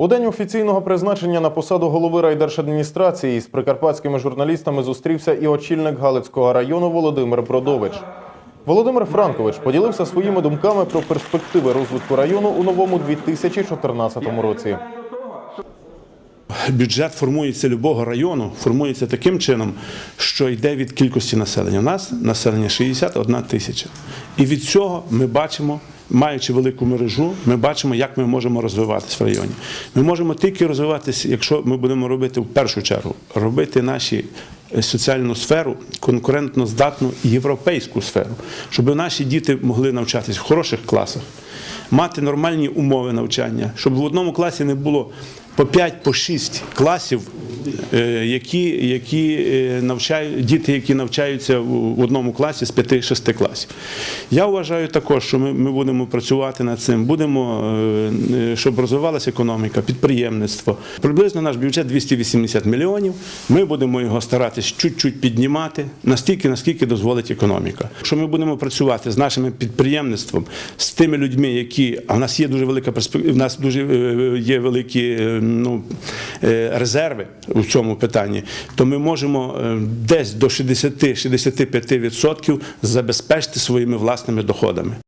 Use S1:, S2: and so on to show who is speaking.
S1: У день офіційного призначення на посаду голови райдержадміністрації з прикарпатськими журналістами зустрівся і очільник Галицького району Володимир Бродович. Володимир Франкович поділився своїми думками про перспективи розвитку району у новому 2014 році.
S2: Бюджет формується любого району, формується таким чином, що йде від кількості населення. У нас населення 61 тисяча. І від цього ми бачимо, маючи велику мережу, ми бачимо, як ми можемо розвиватися в районі. Ми можемо тільки розвиватися, якщо ми будемо робити в першу чергу, робити наші е, соціальну сферу конкурентно здатну європейську сферу, щоб наші діти могли навчатися в хороших класах, мати нормальні умови навчання, щоб в одному класі не було по 5 по 6 класів, е, які, які е, навчають діти, які навчаються в одному класі з 5-6 класів. Я вважаю також, що ми, ми будемо працювати над цим, будемо, е, щоб розвивалася економіка, підприємництво. Приблизно наш бюджет 280 мільйонів. Ми будемо його старатись чуть-чуть піднімати настільки, наскільки дозволить економіка. Якщо ми будемо працювати з нашим підприємництвом, з тими людьми, які а в нас є дуже велика перспектива, в нас дуже е, є великі е, ну, е, резерви у цьому питанні, то ми можемо десь до 60-65% забезпечити своїми власними доходами.